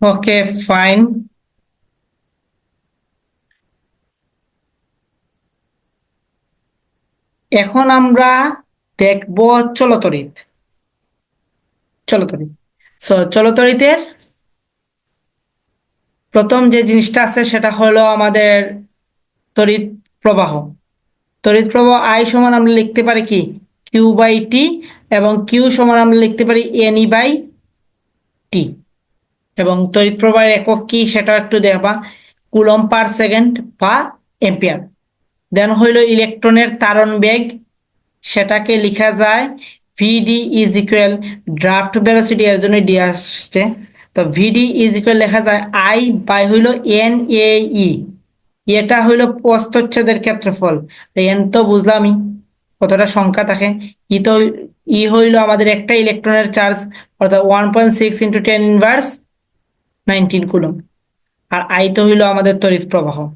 Okay fine এখন আমরা দেখব চলতরিৎ চলতরিৎ সো চলতরিতের প্রথম যে জিনিসটা আছে সেটা হলো আমাদের তড়িৎ প্রবাহ। তড়িৎ প্রবাহ আই সমান আমরা লিখতে পারি কি? কিউ বাই টি এবং কিউ সমান আমরা লিখতে পারি এন ই বাই টি এবং তড়িৎ প্রবাহের একক কি সেটা একটু দেখবা। কুলম পার সেকেন্ড বা এম্পিয়ার দেন হইল ইলেকট্রনের তারণ বেগ। সেটাকে লেখা যায় VD is equal drift velocity এর জন্য ডি আসছে। তো ভিডি ইজ ইকুয়াল লেখা যায় আই বাই হইল এন এ ই এটা হইল প্রস্তচ্ছেদের ক্ষেত্রফল। এন তো বুঝলামই কতটা সংখ্যা থাকে। ই তো ই হইল আমাদের একটা ইলেকট্রনের চার্জ, অর্থাৎ one point six into ten inverse nineteen coulomb. R I তো হইল আমাদের তড়িৎ প্রবাহ।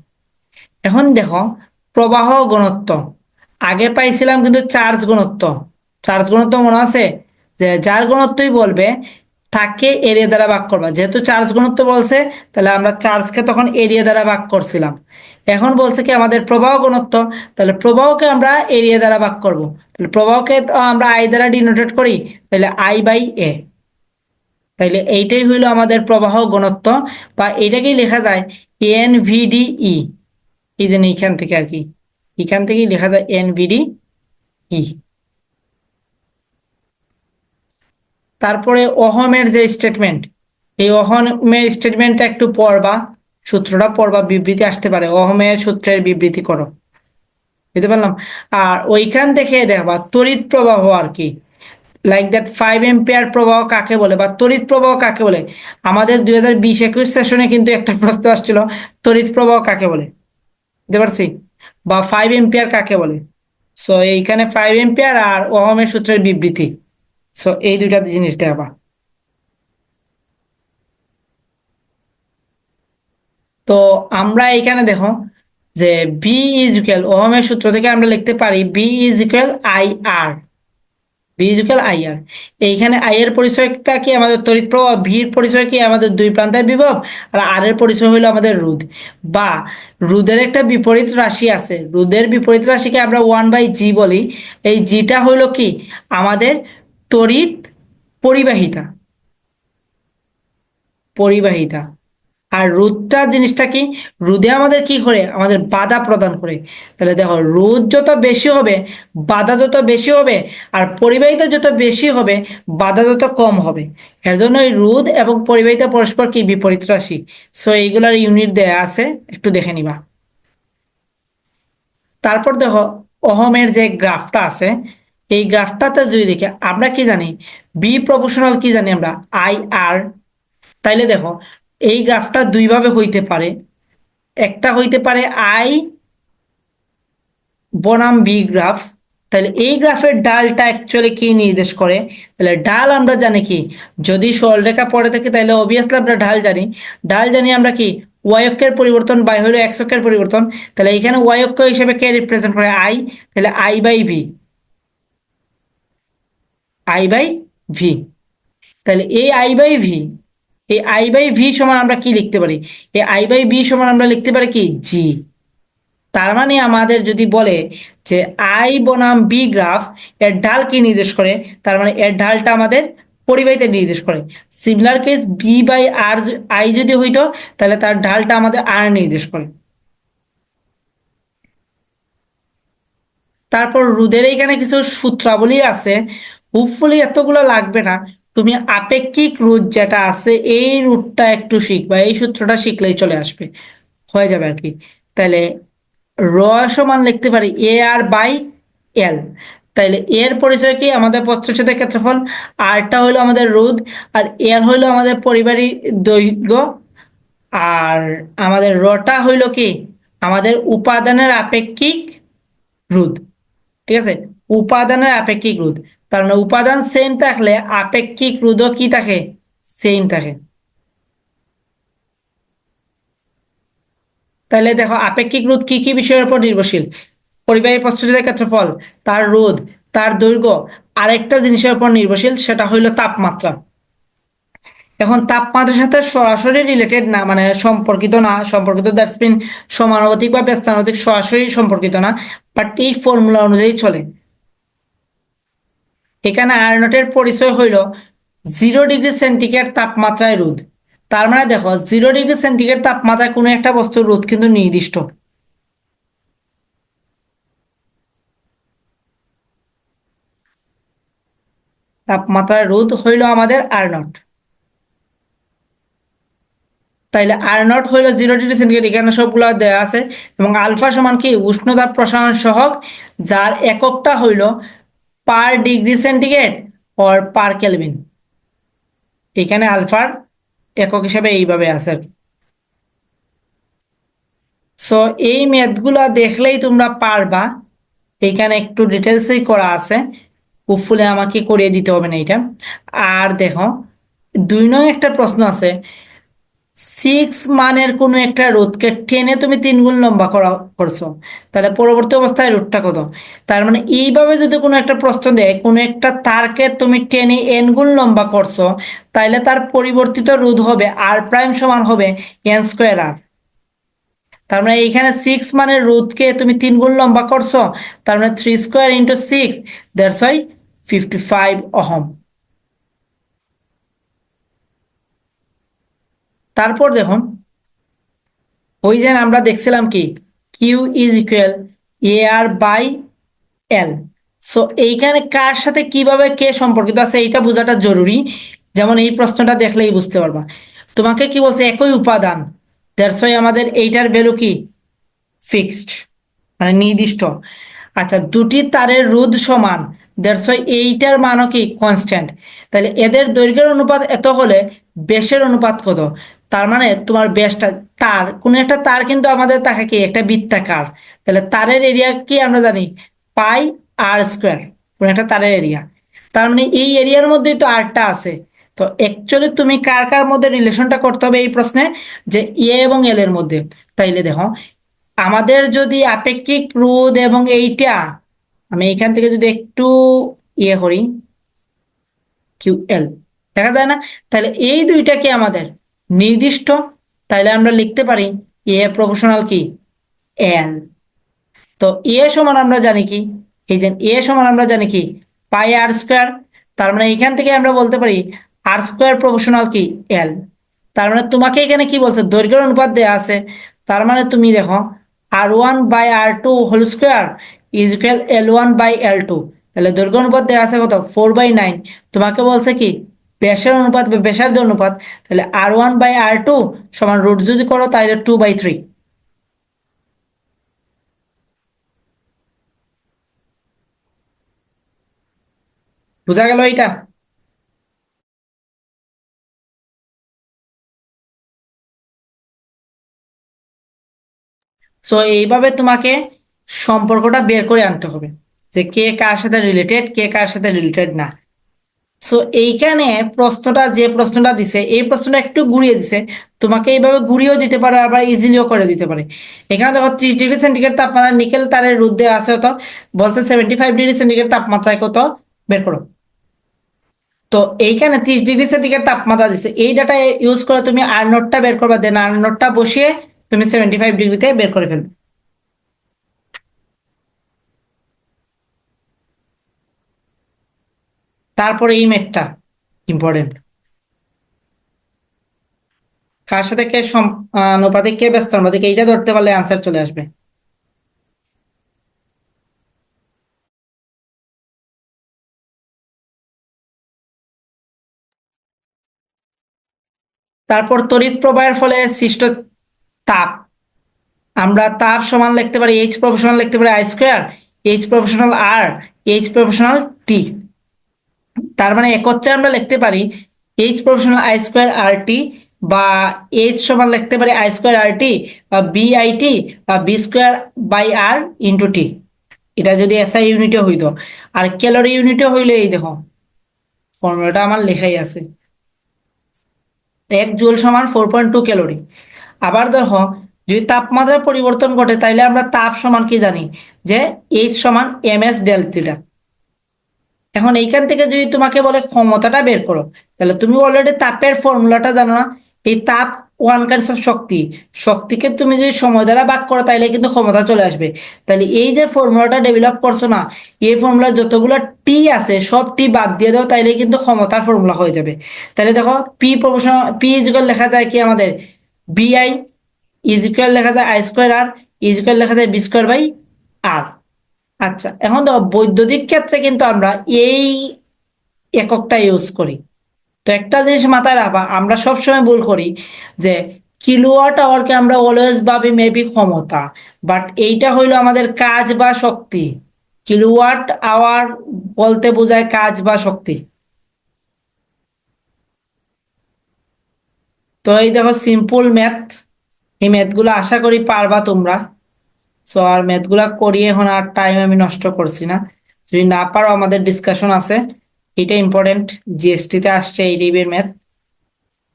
এখন দেখো, প্রবাহ ঘনত্ব। আগে পাইছিলাম কিন্তু চার্জ ঘনত্ব। চার্জ ঘনত্ব মনে আছে? যে যার ঘনত্বই বলবে, তাকে এরিয়া দ্বারা ভাগ করবা। যেহেতু চার্জ ঘনত্ব বলছে, তাহলে আমরা চার্জকে তখন এরিয়া দ্বারা ভাগ করছিলাম। এখন বলছে কি, আমাদের প্রবাহ ঘনত্ব, তাহলে প্রবাহকে আমরা এরিয়া দ্বারা ভাগ করব। তাহলে প্রবাহকে আমরা আই দ্বারা ডিনোটেট করি, তাহলে আই বাই এ। তাইলে এইটাই হইল আমাদের প্রবাহ ঘনত্ব, বা এটাকেই লেখা যায় এন ই। এই যে এইখান থেকে আর কি। এখান থেকেই লেখা যায় এন ভিডি ই। তারপরে অহমের যে স্টেটমেন্ট এই অহমের স্টেটমেন্টটা একটু পড়বা, সূত্রটা পড়বা, বিবৃতি আসতে পারে। অহমের সূত্রের বিবৃতি করো। বুঝতে পারলাম? আর ওইখান থেকে দেখবা, তড়িৎ প্রবাহ আর কি। লাইক দ্যাট ফাইভ এম্পিয়ার প্রবাহ কাকে বলে বা তড়িৎ প্রবাহ কাকে বলে? আমাদের দুই হাজার বিশ একুশ সেশনে কিন্তু একটা প্রশ্ন আসছিল, তড়িৎ প্রবাহ কাকে বলে? বুঝতে পারছি? বা ফাইভ এম্পিয়ার কাকে বলে? সো এইখানে ফাইভ এম্পিয়ার আর ওহমের সূত্রের বিবৃতি। সো এই দুইটা জিনিস দেখাবা। তো আমরা এখানে দেখো যে বি ইজ ইকুয়াল ওহমের সূত্র থেকে আমরা লিখতে পারি B is equal I R B is equal I R এইখানে আই এর পরিচয়টা কি আমাদের তড়িৎ প্রভাব ভির পরিচয় কি আমাদের দুই প্রান্তের বিভব, আর আর এর পরিচয় হলো আমাদের রোধ বা রোধের একটা বিপরীত রাশি আছে। রোধের বিপরীত রাশিকে আমরা ওয়ান বাই জি বলি। এই জিটা হইল কি? আমাদের তড়িৎ পরিবাহিতা। পরিবাহিতা। আর রোদটা জিনিসটা কি? রোদে আমাদের কি করে? আমাদের বাধা প্রদান করে। তাহলে দেখো, রোদ যত বেশি হবে, বাধা যত বেশি হবে, আর পরিবাহিতা যত বেশি হবে, বাধা যত কম হবে। এর জন্য এই রোদ এবং পরিবাহিতা পরস্পর কি বিপরীত রাশি? সো এইগুলার ইউনিট দেয়া আছে, একটু দেখে নিবা। তারপর দেখো, অহমের যে গ্রাফটা আছে, এই গ্রাফটাতে যদি দেখি, আমরা কি জানি? বি প্রপোর্শনাল কি জানি আমরা? আই আর তাইলে দেখো এই গ্রাফটা দুইভাবে হইতে পারে। একটা হইতে পারে আই বনাম বি গ্রাফ। তাহলে এই গ্রাফের ডালটা অ্যাকচুয়ালি কি নির্দেশ করে? তাহলে ডাল আমরা জানি কি? যদি সরলরেখা পড়ে থাকে তাহলে অবভিয়াসলি আমরা ঢাল জানি। ডাল জানি আমরা কি? ওয়াই অক্ষের পরিবর্তন বাই হলো এক্স অক্ষের পরিবর্তন। তাহলে এখানে ওয়াই অক্ষ হিসেবে কে রিপ্রেজেন্ট করে? আই তাহলে I by V I by V তাহলে এই আই বাই ভি এই আই বাই ভি সমান আমরা কি লিখতে পারি? এই আই বাই ভি সমান আমরা লিখতে পারি কি? জি তার মানে আমাদের যদি বলে যে আই বনাম বি গ্রাফ এর ঢাল কি নির্দেশ করে? তার মানে এর ঢালটা আমাদের পরিবাহিতে নির্দেশ করে। Similar case B by R I যদি হইতো, তাহলে তার ঢালটা আমাদের আর নির্দেশ করে। তারপর রুদের এইখানে কিছু সূত্রাবলী আছে। হোপফুলি এতগুলো লাগবে না। তুমি আপেক্ষিক রুট যেটা আছে, এই রুটটা একটু শিখবা, এই সূত্রটা শিখলেই চলে আসবে। হয়ে যাবে আর কি। তাহলে র সমান লিখতে পারি এ আর বাই এল তাইলে এর পরিচয় কি? আমাদের প্রস্থচ্ছেদের ক্ষেত্রফল আরটা হইল আমাদের রোধ আর এল হইল আমাদের পরিবারী দৈর্ঘ্য। আর আমাদের রটা হইল কি? আমাদের উপাদানের আপেক্ষিক রোধ ঠিক আছে? উপাদানের আপেক্ষিক রোধ মানে উপাদান সেম থাকলে আপেক্ষিক রোধও কি থাকে? সেম থাকে। তাহলে দেখো, আপেক্ষিক রোধ কি কি বিষয়ের উপর নির্ভরশীল? পরিবাহী প্রস্তুতির ক্ষেত্রফল, তার রোধ, তার দৈর্ঘ্য, আরেকটা জিনিসের উপর নির্ভরশীল, সেটা হইল তাপমাত্রা। এখন তাপমাত্রার সাথে সরাসরি রিলেটেড না মানে সম্পর্কিত না, সম্পর্কিত দ্যাটস মিন সমানুপাতিক বা ব্যস্তানুপাতিক সরাসরি সম্পর্কিত না বাট এই ফর্মুলা অনুযায়ী চলে। এখানে আয়রনটের পরিচয় হইল জিরো ডিগ্রি সেন্টিগ্রেড তাপমাত্রায় রোদ। তার মানে দেখো, জিরো ডিগ্রি সেন্টিগ্রেড তাপমাত্রায় কোনো একটা বস্তুর রোদ কিন্তু নির্দিষ্ট। তাপমাত্রার রোধ হইল আমাদের আর নট তাইলে আর নট হইল জিরো ডিগ্রি সেন্টিগ্রেড, এখানে সবগুলো দেওয়া আছে। এবং আলফা সমান কি? উষ্ণতা প্রসারণ সহক যার এককটা হইল per degree centigrade or per kelvin এখানে আলফার একক হিসাবে এইভাবে আছে। সো এই ম্যাথগুলো দেখলেই তোমরা পারবা। এখানে একটু ডিটেলসেই করা আছে। হোপফুলি আমাকে করিয়ে দিতে হবে না এটা। আর দেখো, দুই নং একটা প্রশ্ন আছে। সিক্স মানের কোনো একটা রোধকে টেনে তুমি তিন গুণ লম্বা করা, করছ। তাহলে পরবর্তী অবস্থায় রোধটা কত? তার মানে এইভাবে যদি কোনো একটা প্রশ্ন দেয়, কোনো একটা তারকে তুমি টেনে এন গুণ লম্বা করছ তাহলে তার পরিবর্তিত রোধ হবে আর প্রাইম সমান হবে এন স্কোয়ার আর তার মানে এইখানে সিক্স মানের রোধকে তুমি তিন গুণ লম্বা করছ, তার মানে three square into six that's why fifty five ohm তারপর দেখুন, ওই যে আমরা দেখছিলাম কি? Q is equal A R by L so এইখানে কার সাথে কীভাবে কে সম্পর্কিত আছে এইটা বোঝাটা জরুরি। যেমন এই প্রশ্নটা দেখলেই বুঝতে পারবা। তোমাকে কি বলছে? একই উপাদান। ওয়াই আমাদের এইটার ভ্যালু কি? ফিক্সড মানে নির্দিষ্ট। আচ্ছা দুটি তারের রোধ সমান। ওয়াই এইটার মানও কি? কনস্ট্যান্ট তাহলে এদের দৈর্ঘ্যের অনুপাত এত হলে বেশের অনুপাত কত? তার মানে তোমার ব্যাসটা তার, কোন একটা তার কিন্তু আমাদের তাকে কি? একটা বৃত্তাকার। তাহলে তারের এরিয়া কি আমরা জানি? পাই আর স্কোয়ার, কোন একটা তারের এরিয়া তার মানে এই এরিয়ার মধ্যেই তো আরটা আছে। তো অ্যাকচুয়ালি তুমি কার কার মধ্যে রিলেশনটা করতে হবে এই প্রশ্নে? যে এ এবং এল এর মধ্যে। তাইলে দেখো, আমাদের যদি আপেক্ষিক রোধ এবং এইটা, আমি এখান থেকে যদি একটু ইয়ে করি কিউ এল দেখা যায় না? তাহলে এই দুইটা কি আমাদের? নির্দিষ্ট, তাইলে আমরা লিখতে পারি এ প্রফেশনাল কি? এল তো এ সমান আমরা জানি কি? এই যে এ সমান আমরা জানি কি? পাই আর স্কোয়ার তার মানে এখান থেকে আমরা বলতে পারি আর স্কোয়ার প্রফেশনাল কি? এল তার মানে তোমাকে এখানে কি বলছে? দৈর্ঘ্যের অনুপাত দেওয়া আছে। তার মানে তুমি দেখো R one by R two whole square is equal L one by L two তাহলে দৈর্ঘ্য অনুপাত দেওয়া আছে কত? ফোর বাই নাইন তোমাকে বলছে কি? ব্যাসের অনুপাত বা ব্যাসার্ধ অনুপাত, তাহলে R one by R two সমান রুট যদি করো, তাহলে টু বাই থ্রি বুঝা গেল এটা সো এইভাবে তোমাকে সম্পর্কটা বের করে আনতে হবে যে কে কার সাথে রিলেটেড কে কার সাথে রিলেটেড না। সো এইখানে প্রশ্নটা যে প্রশ্নটা দিছে, এই প্রশ্নটা একটু ঘুরিয়ে দিছে। তোমাকে এইভাবে ঘুরিয়েও দিতে পারে, আবার ইজিলিও করে দিতে পারে। এখানে দেখো, ত্রিশ ডিগ্রি সেন্টিগ্রেড তাপমাত্রা, নিকেল তারের রোদে আছে হতো বলছে সেভেন্টি ফাইভ ডিগ্রি সেন্টিগ্রেড তাপমাত্রায় কত? বের করো। তো এইখানে ত্রিশ ডিগ্রি সেন্টিগ্রেড তাপমাত্রা দিছে। এই ডাটা ইউজ করে তুমি আর নোটটা বের করবা দেন আর নোটটা বসিয়ে তুমি সেভেন্টি ফাইভ ডিগ্রিতে বের করে ফেলবে। তারপরে এই মেটটা ইম্পর্টেন্ট কার সাথে কে অনুপাতিক কে ব্যস্ত অনুপাতিক এইটা ধরতে পারলে আনসার চলে আসবে। তারপর তড়িৎ প্রবাহের ফলে সৃষ্ট তাপ। আমরা তাপ সমান লিখতে পারি এইচ প্রফেশনাল লিখতে পারি I square H proportional R H proportional T তার মানে একত্রে আমরা লিখতে পারি H proportional I square R T বা এইচ সমান লিখতে পারি আই স্কোয়ার আর টি বা বি আই টি বা B square by R into T এটা যদি এসআই ইউনিটে হইতো। আর ক্যালোরি ইউনিটে হইলে এই দেখো ফর্মুলাটা আমার লেখাই আছে। এক জুল সমান ফোর পয়েন্ট টু ক্যালোরি আবার দেখো, যদি তাপমাত্রার পরিবর্তন ঘটে, তাইলে আমরা তাপ সমান কি জানি? যে এইচ সমান এম এস ডেল থিটা এখন এইখান থেকে যদি তোমাকে বলে ক্ষমতাটা বের করো, তাহলে তুমি অলরেডি তাপের ফর্মুলাটা জানো না? এই তাপ ওয়ান কাইন্ডস অফ শক্তি। শক্তিকে তুমি যদি সময় দ্বারা ভাগ করো, তাইলে কিন্তু ক্ষমতা চলে আসবে। তাহলে এই যে ফর্মুলাটা ডেভেলপ করছ না, এই ফর্মুলা যতগুলো টি আছে, সব টি বাদ দিয়ে দাও, তাইলে কিন্তু ক্ষমতার ফর্মুলা হয়ে যাবে। তাহলে দেখো পি প্রপোর্শন পি ইজিক্যাল লেখা যায় কি আমাদের? বিআই ইজিক্যাল লেখা যায় আই স্কোয়ার আর ইজিক্যাল লেখা যায় বি স্কোয়ার বাই আর আচ্ছা এখন তো বৈদ্যুতিক ক্ষেত্রে কিন্তু আমরা এই এককটা ইউজ করি। তো একটা জিনিস মাথায় রাখবা, আমরা সবসময় ভুল করি যে কিলোওয়াট আওয়ারকে আমরা অলওয়েজ ভাবি মেবি ক্ষমতা বাট এইটা হইল আমাদের কাজ বা শক্তি। কিলোওয়াট আওয়ার বলতে বোঝায় কাজ বা শক্তি। তো এই দেখো সিম্পল ম্যাথ এই ম্যাথগুলো আশা করি পারবা তোমরা। সো আর ম্যাথগুলা করিয়ে এখন আর টাইম আমি নষ্ট করছি না। যদি না পারো, আমাদের ডিসকাশন আছে। এটা ইম্পর্টেন্ট জিএসটি তে আসছে এই টাইপের ম্যাথ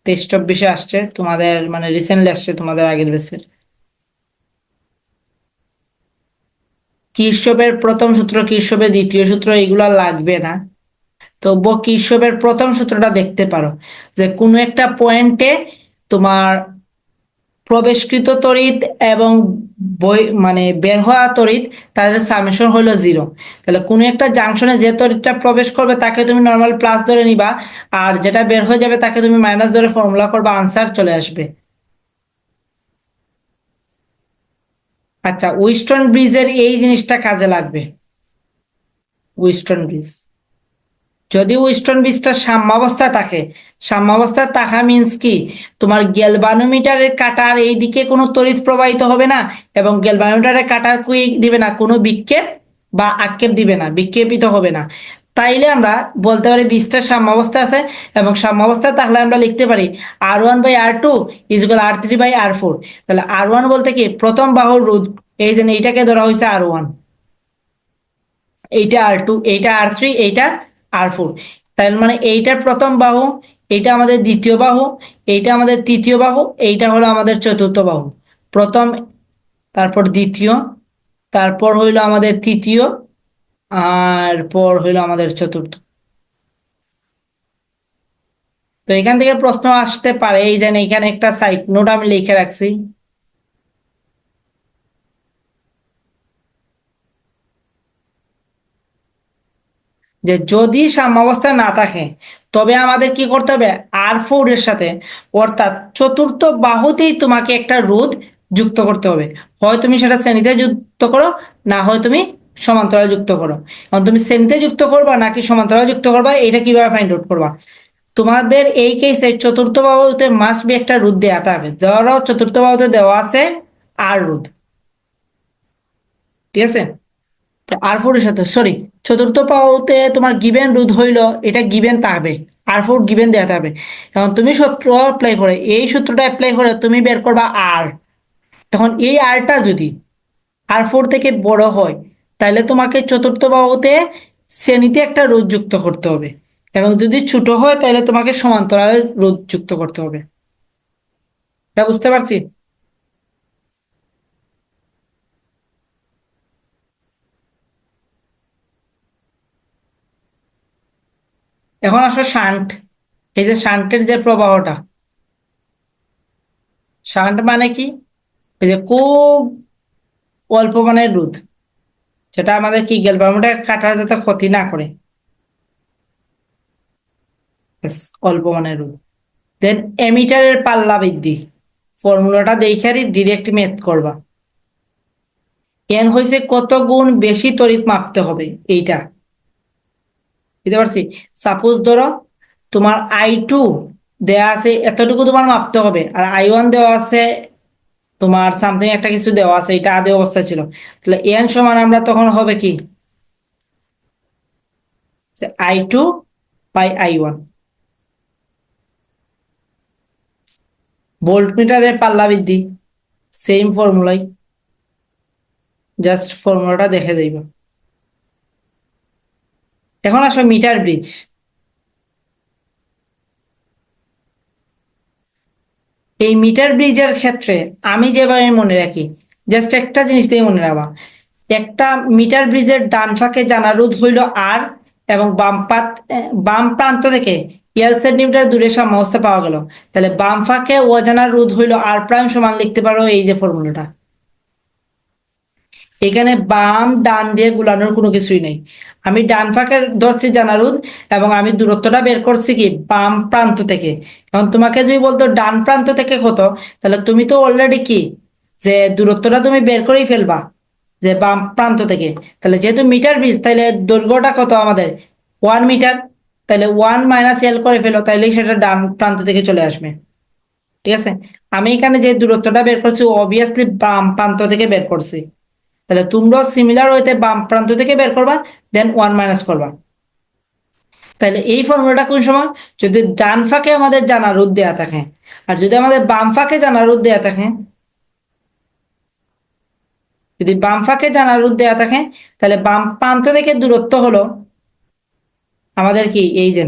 তেইশ চব্বিশে আসছে। তোমাদের মানে রিসেন্টলি আসছে তোমাদের আগের বেসের কির্শফের প্রথম সূত্র কির্শফের দ্বিতীয় সূত্র, এগুলা লাগবে না। তবুও কির্শফের প্রথম সূত্রটা দেখতে পারো। যে কোনো একটা পয়েন্টে তোমার প্রবেশকৃত তড়িৎ এবং বই মানে বের হওয়া তড়িৎ তাদের সামেশন হলো জিরো তাহলে কোনো একটা জাংশনে যে তড়িৎটা প্রবেশ করবে, তাকে তুমি নর্মাল প্লাস ধরে নিবা, আর যেটা বের হয়ে যাবে, তাকে তুমি মাইনাস ধরে ফর্মুলা করবা আনসার চলে আসবে। আচ্ছা উইস্টন ব্রিজের এই জিনিসটা কাজে লাগবে। উইস্টন ব্রিজ যদি ওয়েস্টার্ন বীজটা সাম্যাবস্থায় থাকে সাম্যাবস্থায় থাকা মিন্স কি? তোমার গ্যালভানোমিটারের কাটার এই দিকে কোনো তড়িৎ প্রবাহিত হবে না এবং গ্যালভানোমিটারের কাটার কুই দিবে না, কোনো বিক্ষেপ বা আক্ষেপ দিবে না, বিক্ষেপিত হবে না। তাইলে আমরা বলতে পারি বীজটার সাম্যাবস্থা আছে এবং সাম্যাবস্থায় তাহলে আমরা লিখতে পারি R one by R two equal R three by R four. তাহলে আর ওয়ান বলতে কি? প্রথম বাহুর রোধ, এই যে এইটাকে ধরা হয়েছে আর ওয়ান। এইটা আর টু, এইটা আর থ্রি, এইটা আর ফোর তার মানে এইটার প্রথম বাহু, এইটা আমাদের দ্বিতীয় বাহু, এইটা আমাদের তৃতীয় বাহু, এইটা হলো আমাদের চতুর্থ বাহু। প্রথম, তারপর দ্বিতীয়, তারপর হইল আমাদের তৃতীয়, আর পর হইল আমাদের চতুর্থ। তো এখান থেকে প্রশ্ন আসতে পারে, এই যে এখানে একটা সাইড নোট আমি লিখে রাখছি। যে যদি সাম্যাবস্থা না থাকে, তবে আমাদের কি করতে হবে? আর ফোর এর সাথে। অর্থাৎ চতুর্থ বাহুতেই তোমাকে একটা রোধ যুক্ত করতে হবে। হয় তুমি সেটা শ্রেণীতে যুক্ত করো, না হয় তুমি সমান্তরাল যুক্ত করো। এখন তুমি শ্রেণীতে যুক্ত করবা নাকি সমান্তরাল যুক্ত করবা, এটা কীভাবে ফাইন্ড আউট করবা? তোমাদের এই কেসে চতুর্থ বাহুতে মাস্ট বি একটা রোধ দেওয়া থাকবে ধরো চতুর্থ বাহুতে দেওয়া আছে আর রোধ। ঠিক আছে? তো আর ফোর এর সাথে সরি চতুর্থ পাওতে তোমার গিভেন রোধ হইল, এটা গিভেন থাকবে আর ফোর গিভেন দেওয়া থাকবে এখন তুমি সূত্র অ্যাপ্লাই করে, এই সূত্রটা অ্যাপ্লাই করে তুমি বের করবা আর এখন এই আরটা যদি আর ফোর থেকে বড় হয়, তাহলে তোমাকে চতুর্থ বাহুতে শ্রেণীতে একটা রোধ যুক্ত করতে হবে। এবং যদি ছোট হয়, তাহলে তোমাকে সমান্তরালে রোধ যুক্ত করতে হবে। এটা বুঝতে পারছি? এখন আসো শান্ট। এই যে শান্টের যে প্রবাহটা। শান্ট মানে কি? এই যে খুব অল্প মানের রোধ যেটা আমাদের কি গ্যালভানোমিটার কাটার যাতে ক্ষতি না করে। অল্প মানের রোধ দেন এমিটারের পাল্লা বৃদ্ধি। ফর্মুলাটা দেখারই ডিরেক্ট মেথ করবা। এন হয়েছে কত গুণ বেশি তড়িৎ মাপতে হবে? এইটা। বুঝতে পারছি? সাপোজ ধরো, তোমার আই টু দেওয়া আছে, এতটুকু তোমার মাপতে হবে। আর আই ওয়ান দেওয়া আছে, তোমার সামথিং একটা কিছু দেওয়া আছে, এটা আদে অবস্থা ছিল। তাহলে এন সমান আমরা তখন হবে কি? I two by I one ভোল্টমিটারের পাল্লা বৃদ্ধি। সেম ফর্মুলাই জাস্ট ফর্মুলাটা দেখে যাইবা এখন আসো মিটার ব্রিজ। এই মিটার ব্রিজের ক্ষেত্রে আমি যেভাবে মনে রাখি, জাস্ট একটা জিনিস দিয়ে মনে রাখবা। একটা মিটার ব্রিজের ডান ফাঁকে জানা রোধ হইল আর এবং বাম পাত বাম প্রান্ত থেকে এল সেন্টিমিটার দূরে সাম্যাবস্থা পাওয়া গেল। তাহলে বাম ফাঁকে অজানা রোধ হইল আর প্রাইম সমান লিখতে পারো এই যে ফর্মুলাটা এখানে বাম, ডান দিয়ে গুলানোর কোনো কিছুই নেই। আমি ডান ফাঁকের ধরছি জানারুদ, এবং আমি দূরত্বটা বের করছি কি, বাম প্রান্ত থেকে। এখন তোমাকে যদি বলতো ডান প্রান্ত থেকে কত তাহলে তুমি তো অলরেডি কি, যে দূরত্বটা তুমি বের করেই ফেলবা, যে বাম প্রান্ত থেকে। তাহলে যেহেতু মিটার বিজ তাহলে দৈর্ঘ্যটা কত আমাদের? One meter. তাহলে ওয়ান মাইনাস এল করে ফেলো তাহলেই সেটা ডান প্রান্ত থেকে চলে আসবে। ঠিক আছে? আমি এখানে যে দূরত্বটা বের করছি অবভিয়াসলি বাম প্রান্ত থেকে বের করছি। তাহলে তোমরাও সিমিলার হইতে বাম প্রান্ত থেকে বের করবা দেন ওয়ান মাইনাস করবা। তাহলে এই ফর্মুলাটা কোন সময়? যদি ডান ফাঁকে আমাদের জানা রোদ দেয়া থাকে, আর যদি আমাদের বাম ফাঁকে জানা রোদ দেয়া থাকে, যদি বাম ফাঁকে জানা রোদ দেয়া থাকে, তাহলে বাম প্রান্ত থেকে দূরত্ব হলো আমাদের কি? এই যে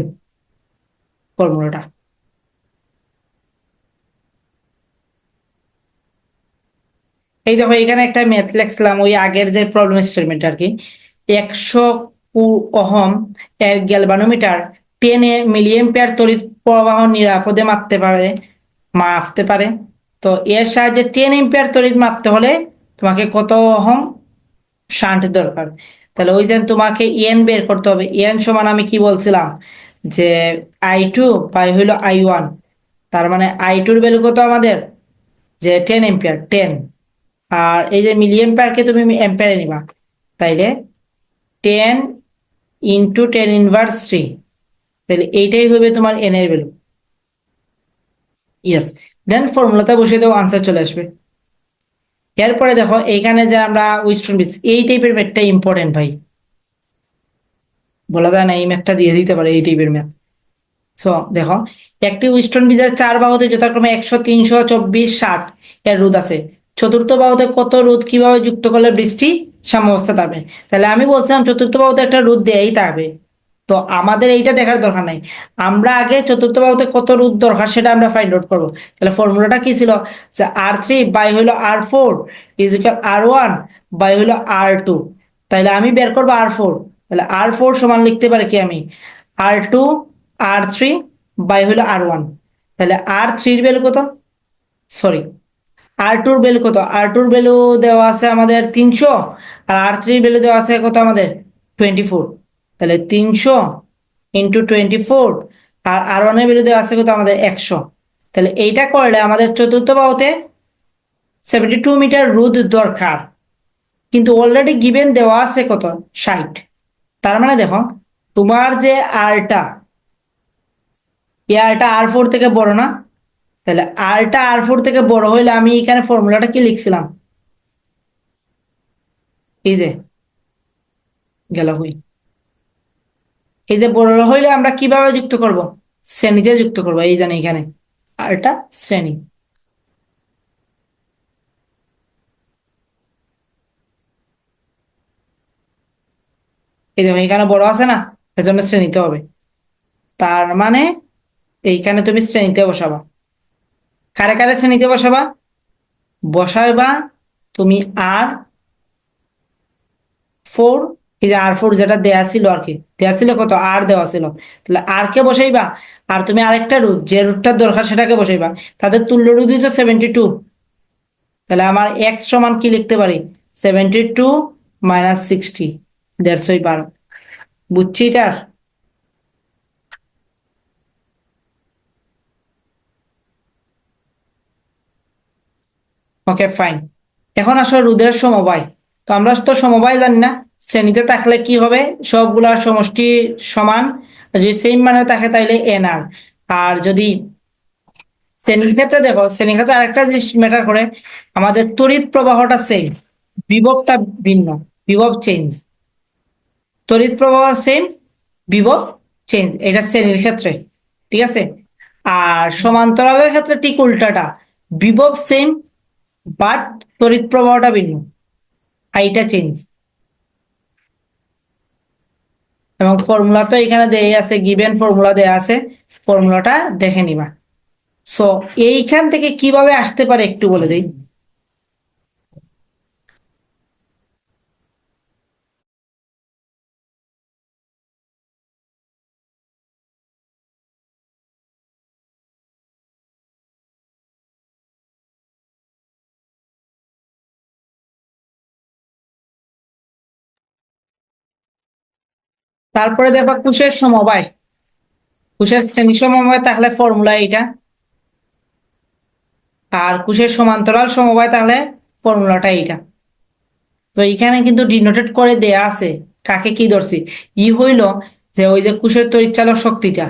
ফর্মুলাটা এই দেখো, এখানে একটা ম্যাথ লিখছিলাম, ওই আগের যে প্রবলেম স্টেটমেন্ট আর কি একশো ওহম এক গ্যালভানোমিটার টেনে মিলিয়েম্পিয়ার তড়িৎ প্রবাহ নিরাপদে মাপতে পারে মাপতে পারে। তো এর সাহায্যে টেন এম্পিয়ার তড়িৎ মাপতে হলে তোমাকে কত ওহম? শান্ট দরকার। তাহলে ওই যে তোমাকে এন বের করতে হবে এন সমান আমি কি বলছিলাম? যে আই টু বাই হইল আই ওয়ান তার মানে আই টুর ভ্যালু কত আমাদের? যে টেন এম্পিয়ার টেন আর এই যে মিলি এম্পিয়ারকে তুমি এম্পিয়ারে নিবা, তাইলে ten into ten inverse three তাহলে এইটাই হবে তোমার এন এর ভ্যালু ইয়েস দেন ফর্মুলাতে বসিয়ে দেবো আনসার চলে আসবে। এরপরে দেখো, এইখানে যে আমরা উইস্টন বিচ এই টাইপের ম্যাথটা ইম্পর্টেন্ট ভাই। বলা যায় না, এই ম্যাথটা দিয়ে দিতে পারে, এই টাইপের ম্যাথ সো দেখো, একটি উইস্টন বীজের চার বাহুতে যথাক্রমে একশো, তিনশো, চব্বিশ, ষাট এর রোধ আছে। চতুর্থ বাহুতে কত রোদ কীভাবে যুক্ত করলে বৃষ্টি সাম্যাবস্থা থাকবে? তাহলে আমি বলছিলাম চতুর্থ বাহুতে একটা রোধ দেয়াই থাকবে। তো আমাদের এইটা দেখার দরকার নাই। আমরা আগে চতুর্থ বাহুতে কত রোদ দরকার সেটা আমরা ফাইন্ড আউট করব। তাহলে ফর্মুলাটা কি ছিল? আর থ্রি বাই হইল R four equal R one by হইল আর টু তাহলে আমি বের করব আর ফোর তাহলে আর ফোর সমান লিখতে পারি কি আমি? R two R three by হইল আর ওয়ান তাহলে আর থ্রির ভ্যালু কত? সরি আর টুর ভ্যালু কত? আর টুর ভ্যালু দেওয়া আছে আমাদের তিনশো, আর আর থ্রির ভ্যালু দেওয়া আছে কত আমাদের? টোয়েন্টি ফোর তাহলে তিনশো into twenty four R R ওয়ানের ভ্যালু দেওয়া আছে কত আমাদের একশো। তাহলে এইটা করলে আমাদের চতুর্থ বাহুতে সেভেন্টি টু মিটার রোদ দরকার। কিন্তু অলরেডি গিভেন দেওয়া আছে কত? ষাট। তার মানে দেখো, তোমার যে আরটা এই আরটা আর ফোর থেকে বড় না তাহলে আরটা আর ফোর থেকে বড় হইলে আমি এখানে ফর্মুলাটা কি লিখছিলাম? এই যে, গেল হই। এই যে বড় হইলে আমরা কীভাবে যুক্ত করব? শ্রেণীতে যুক্ত করব, এই জানি এখানে। আরটা শ্রেণি। এই দেখো, এখানে বড় আছে না? এজন্য শ্রেণীতে হবে। তার মানে এইখানে তুমি শ্রেণীতে বসাবা। কারে কারে শ্রেণীতে বসাবা? বসাইবা তুমি আর ফোর এই যে আর ফোর যেটা দেয়া ছিল আর কি, দেয়া ছিল কত? আর দেওয়া ছিল। তাহলে আর কে বসাইবা? আর তুমি আরেকটা রুট যে রুটটার দরকার সেটাকে বসাইবা। তাদের তুল্য রুটই তো সেভেন্টি টু তাহলে আমার এক্স সমান কি লিখতে পারি? সেভেন্টি টু মাইনাস সিক্সটি দেড়শোই বারো বুঝছি এটার? ওকে ফাইন এখন আসলে রোদের সমবায়। তো আমরা তো সমবায় জানি না। শ্রেণীতে থাকলে কি হবে? সবগুলার সমষ্টি সমান। যদি সেম মানে থাকে তাইলে এন আর আর যদি শ্রেণির ক্ষেত্রে দেখো, শ্রেণির ক্ষেত্রে আরেকটা জিনিস ম্যাটার করে। আমাদের তড়িৎ প্রবাহটা সেম বিভবটা ভিন্ন, বিভব চেঞ্জ তড়িৎ প্রবাহ সেম বিভব চেঞ্জ এটা শ্রেণির ক্ষেত্রে, ঠিক আছে? আর সমান্তরালের ক্ষেত্রে ঠিক উল্টাটা, বিভব সেম বাট তড়িৎ প্রবাহটা ভিন্ন। আইটা চেঞ্জ এবং ফর্মুলা তো এখানে দেয়া আছে গিভেন ফর্মুলা দেয়া আছে ফর্মুলাটা দেখে নিবা। সো এইখান থেকে কীভাবে আসতে পারে একটু বলে দিই। তারপরে দেখবা কুশের সমবায় কুশের শ্রেণি সমবায় তাহলে ফর্মুলা এইটা। আর কুশের সমান্তরাল সমবায় তাহলে ফর্মুলাটা এইটা। তো এখানে কিন্তু ডিনোটেড করে দেয়া আছে কাকে কি ধরছি। ই হইল যে ওই যে কুশের তরিচালক শক্তিটা,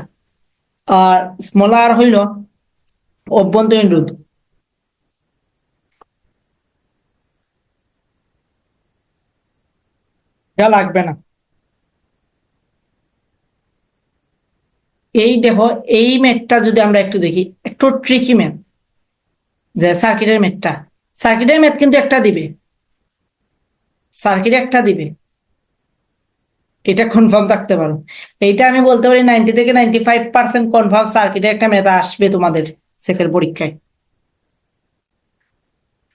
আর স্মল আর হইল অভ্যন্তরীণ রোধ এটা লাগবে না। এই দেখো, এই ম্যাথটা যদি আমরা একটু দেখি, একটু ট্রিকি ম্যাথ। যে সার্কিটের ম্যাথটা। সার্কিটের ম্যাথ কিন্তু একটা দিবে। সার্কিট একটা দিবে। এটা কনফার্ম থাকতে পারো। এইটা আমি বলতে পারি নাইনটি থেকে নাইনটি ফাইভ পার্সেন্ট কনফার্ম সার্কিটে একটা ম্যাথ আসবে তোমাদের সেকের পরীক্ষায়।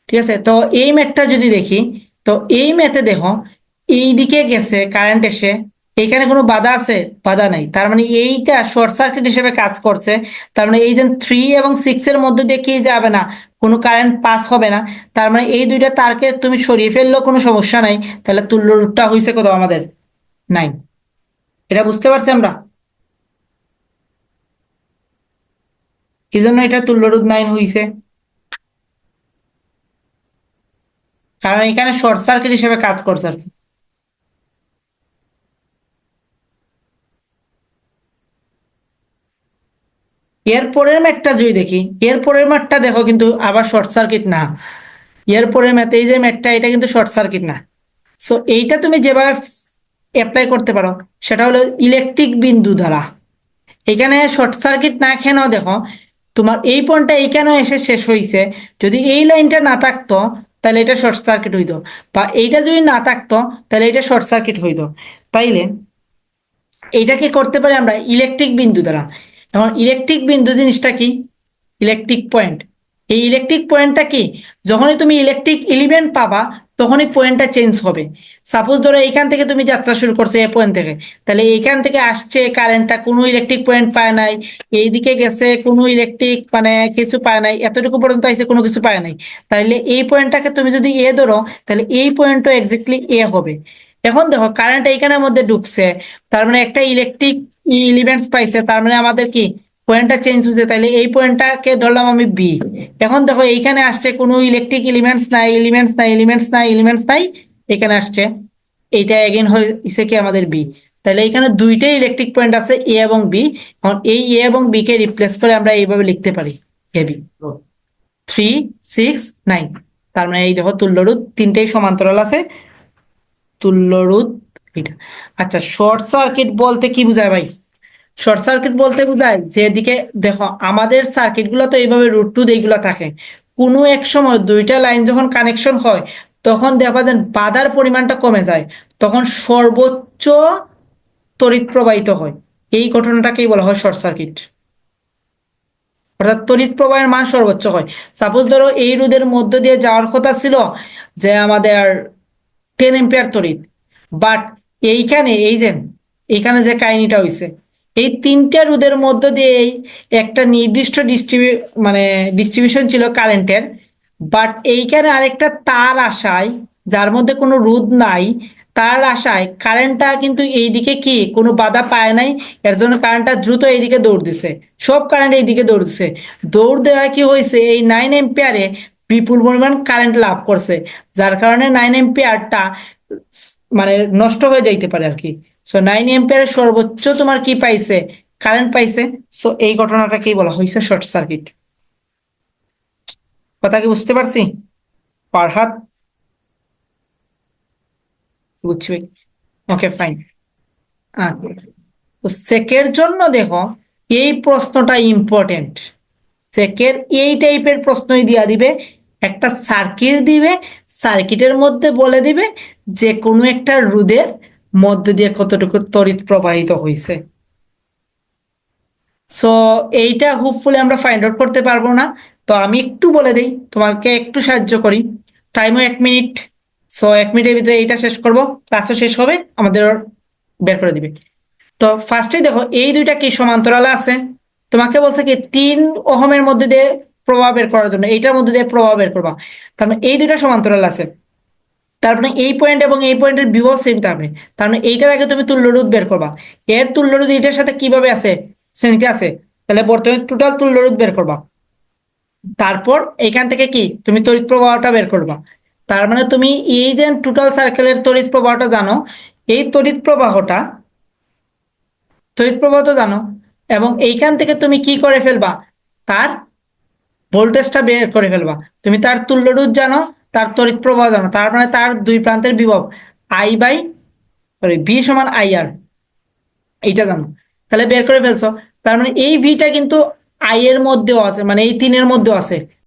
ঠিক আছে? তো এই ম্যাথটা যদি দেখি, তো এই ম্যাথে দেখো এই দিকে গেছে কারেন্ট এসে এখানে কোনো বাধা আছে? বাধা নাই। তার মানে এইটা শর্ট সার্কিট হিসেবে কাজ করছে। তার মানে এই যে থ্রি এবং সিক্স এর মধ্যে দিয়ে কি যাবে না? কোনো কারেন্ট পাস হবে না। তার মানে এই দুইটা তারকে তুমি সরিয়ে ফেললেও কোনো সমস্যা নাই। তাহলে তুল্য রুটটা হয়েছে কোথাও আমাদের? নাইন এটা বুঝতে পারছি আমরা? কি জন্য এটা তুল্য রোধ নাইন হয়েছে কারণ এখানে শর্ট সার্কিট হিসেবে কাজ করছে আর কি। এর পরের ম্যাটটা যদি দেখি, এরপরের ম্যাটটা দেখো কিন্তু আবার শর্ট সার্কিট না। এরপরের ম্যাথ এই যে ম্যাটটা এটা কিন্তু শর্ট সার্কিট না। সো এইটা তুমি যেভাবে অ্যাপ্লাই করতে পারো, সেটা হলো ইলেকট্রিক বিন্দু দ্বারা। এখানে শর্ট সার্কিট না খেলেও দেখো, তোমার এই পয়েন্টটা এইখানেও এসে শেষ হয়েছে যদি এই লাইনটা না থাকতো, তাহলে এটা শর্ট সার্কিট হইতো। বা এইটা যদি না থাকতো, তাহলে এটা শর্ট সার্কিট হইতো। তাইলে, এইটাকে করতে পারি আমরা ইলেকট্রিক বিন্দু দ্বারা। এখন ইলেকট্রিক বিন্দু জিনিসটা কি? ইলেকট্রিক পয়েন্ট এই ইলেকট্রিক পয়েন্টটা কি? যখনই তুমি ইলেকট্রিক এলিমেন্ট পাবা, তখনই পয়েন্টটা চেঞ্জ হবে। সাপোজ ধরো এইখান থেকে তুমি যাত্রা শুরু করছ এই পয়েন্ট থেকে। তাহলে এইখান থেকে আসছে কারেন্টটা কোনো ইলেকট্রিক পয়েন্ট পায় নাই। এইদিকে গেছে, কোনো ইলেকট্রিক মানে কিছু পায় নাই। এতটুকু পর্যন্ত আইসে কোনো কিছু পায় নাই। তাহলে এই পয়েন্টটাকে তুমি যদি এ ধরো, তাহলে এই পয়েন্টও এক্স্যাক্টলি এ হবে। এখন দেখো কারেন্ট এইখানের মধ্যে ঢুকছে, তার মানে একটা ইলেকট্রিক ইলিমেন্টস পাইছে, তার মানে আমাদের কি পয়েন্টটা চেঞ্জ হয়েছে তাহলে এই পয়েন্টটাকে ধরলাম আমি বি এখন দেখো এইখানে আসছে কোনো ইলেকট্রিক এলিমেন্টস নাই এলিমেন্টস নাই এলিমেন্টস নাই এলিমেন্টস নাই, এখানে আসছে। এইটা এগেন হয়েছে কি আমাদের বি তাহলে এখানে দুইটাই ইলেকট্রিক পয়েন্ট আছে এ এবং বি এখন এই এ এবং বি কে রিপ্লেস করে আমরা এইভাবে লিখতে পারি A B three six nine তার মানে এই দেখো তুল্যরোধ তিনটেই সমান্তরাল আছে। তুল্যরোধ এটা আচ্ছা শর্ট সার্কিট বলতে কি বোঝায় ভাই? শর্ট সার্কিট বলতে বোঝায় যেদিকে দেখো, আমাদের সার্কিটগুলো তো এইভাবে রুট টু এইগুলো থাকে। কোনো এক সময় দুইটা লাইন যখন কানেকশন হয়, তখন দেখা যায় বাধার পরিমাণটা কমে যায়। তখন সর্বোচ্চ তড়িৎ প্রবাহিত হয়। এই ঘটনাটাকেই বলা হয় শর্ট সার্কিট অর্থাৎ তড়িৎ প্রবাহের মান সর্বোচ্চ হয়। সাপোজ ধরো এই রোধের মধ্য দিয়ে যাওয়ার কথা ছিল যে আমাদের টেন এম্পিয়ার তড়িৎ। বাট এইখানে, এই যে, এখানে যে কাহিনীটা হয়েছে এই তিনটা রোধের মধ্য দিয়ে একটা নির্দিষ্ট ডিস্ট্রিবিউ মানে ডিস্ট্রিবিউশন ছিল কারেন্টের বাট এইখানে আরেকটা তার আশায়, যার মধ্যে কোনো রোধ নাই, তার আশায় কারেন্টটা কিন্তু এইদিকে কি, কোনো বাধা পায় নাই, এর জন্য কারেন্টটা দ্রুত এইদিকে দৌড় দিছে। সব কারেন্ট এইদিকে দৌড় দিছে। দৌড় দেওয়া কি হয়েছে এই নাইন এম্পিয়ারে বিপুল পরিমাণ কারেন্ট লাভ করছে, যার কারণে নাইন এম্পিয়ারটা মানে নষ্ট হয়ে যাইতে পারে আর কি। সো নাইন এম্পিয়ারের সর্বোচ্চ তোমার কি পাইছে? কারেন্ট পাইছে। সো এই ঘটনাটাকেই বলা হয়েছে শর্ট সার্কিট কথা কি বুঝতে পারছি? পারহাত বুঝছি ওকে ফাইন আচ্ছা। সেকের জন্য দেখো, এই প্রশ্নটা ইম্পর্টেন্ট সেকের এই টাইপের প্রশ্নই দিয়া দিবে। একটা সার্কিট দিবে সার্কিটের মধ্যে বলে দিবে যে কোনো একটা রোধের মধ্য দিয়ে কতটুকু তড়িৎ প্রবাহিত হয়েছে সো এইটা হোপফুলি আমরা ফাইন্ড আউট করতে পারব না। তো আমি একটু বলে দিই, তোমাকে একটু সাহায্য করি। টাইমও এক মিনিট সো এক মিনিটের ভিতরে এইটা শেষ করব। ক্লাসও শেষ হবে, আমাদের বের করে দিবে। তো ফার্স্টে দেখো, এই দুইটা কি সমান্তরালে আছে? তোমাকে বলছে কি, তিন ওহমের মধ্যে দিয়ে প্রভাব বের করার জন্য, এইটার মধ্যে দিয়ে প্রভাব বের করবা। তার মানে এই দুইটা সমান্তরাল আছে। তারপরে এই পয়েন্ট এবং এই পয়েন্টের বিভব সেম থাকবে তার মানে এইটার আগে তুমি তুল্য রোধ বের করবা। এর তুল্য রোধ এটার সাথে কীভাবে আছে? শ্রেণীতে আছে। তাহলে বর্তমানে টোটাল তুল্য রোধ বের করবা। তারপর এখান থেকে কি? তুমি তড়িৎ প্রবাহটা বের করবা। তার মানে তুমি এই যে টোটাল সার্কেলের তড়িৎ প্রবাহটা জানো, এই তড়িৎ প্রবাহটা, তড়িৎ প্রবাহ তো জানো এবং এইখান থেকে তুমি কি করে ফেলবা? তার ভোল্টেজটা বের করে ফেলবা। তুমি তার তুল্য রোধ জানো, তার তড়িৎ প্রবাহ জানো, তার মানে তার দুই প্রান্তের বিভব আই বাই সরি ভি সমান আই আর এইটা জানো। তাহলে বের করে ফেলছো। তার মানে এই ভিটা কিন্তু আই এর মধ্যেও আছে মানে এই তিনের মধ্যেও আছে।